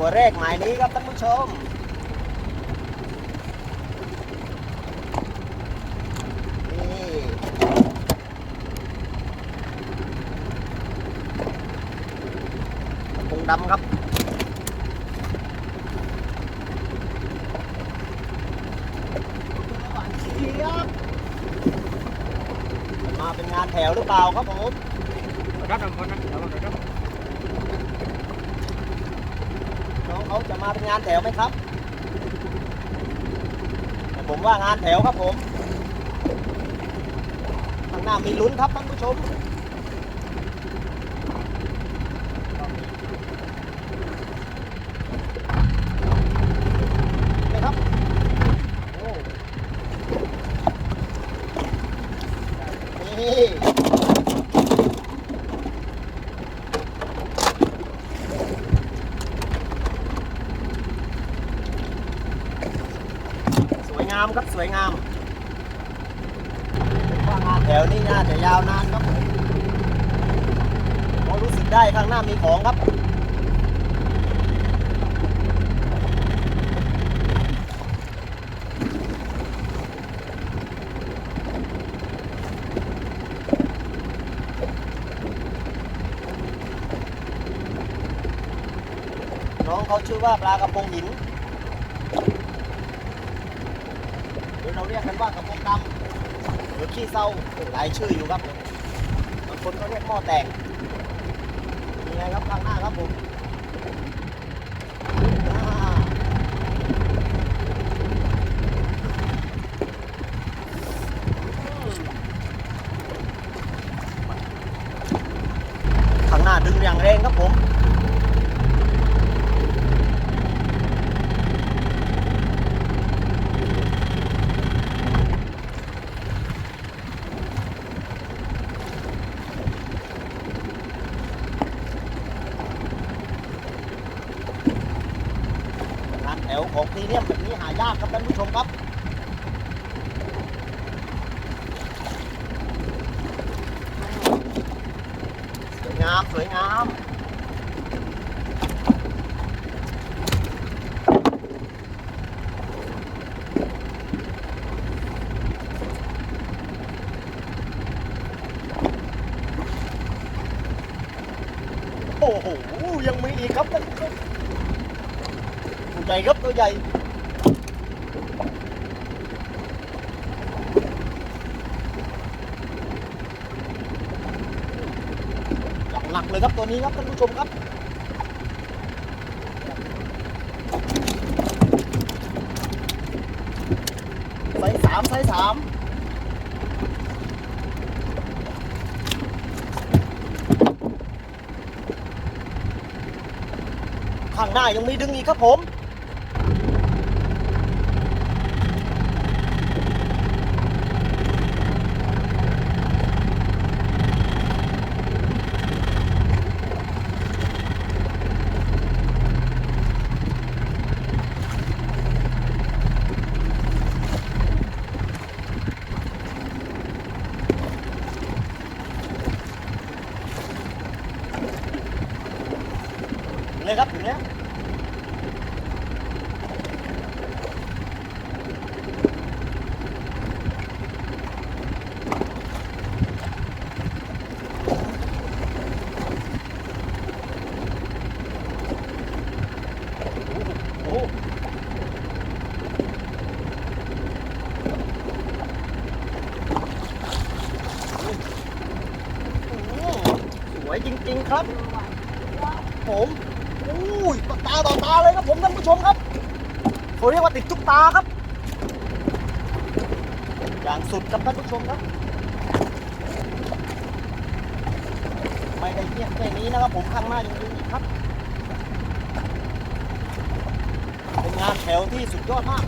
ตัวแรกหมายนี้ครับท่านผู้ชม นี่กระพงดำครับมาเป็นงานแถวหรือเปล่าครับผม รับนำคนนะรับนำครับ น้องเขาจะมาเป็นงานแถวไหมครับ ผมว่างานแถวครับผมข้างหน้ามีลุ้นครับท่านผู้ชมนี่ครับนี่สวยงามครับสวยงามว่างานแถวนี้น่าจะยาวนานครับผมพราะรู้สึกได้ข้างหน้ามีของครับน้องเขาชื่อว่าปลากระพงหินห รือเราเรียกกันว่ากระพงดำหรือขี้เศร้าหลายชื่ออยู่ครับผมบางคนก็เรียกหม้อแตกนี่ไงครับข้างหน้าครับผมข้างหน้าดึงอย่างแรงครับผม วของพรีเมียมแบบนี้หายากครับท่านผู้ชมครับสวยงามสวยงามโอ้โหยังมีอีกครับท่านผู้ชม ตัวใหญ่ครับตัวใหญ่อย่างหนักเลยครับตัวนี้ครับท่านผู้ชมครับไซส์สามไซส์สามข้างหน้ายังมีดึงอีกครับผม เลยครับถึงแล้วโอ้โหสวยจริง ๆ ครับ ผม อุ้ยตาต่อตาเลยครับผมท่านผู้ชมครับเขาเรียกว่าติดทุกตาครับ อย่างสุดครับท่านผู้ชมครับ ไม่ได้เพียงแค่นี้นะครับผมข้างหน้ายังมีอีกครับ เป็นงานแถวที่สุดยอดมาก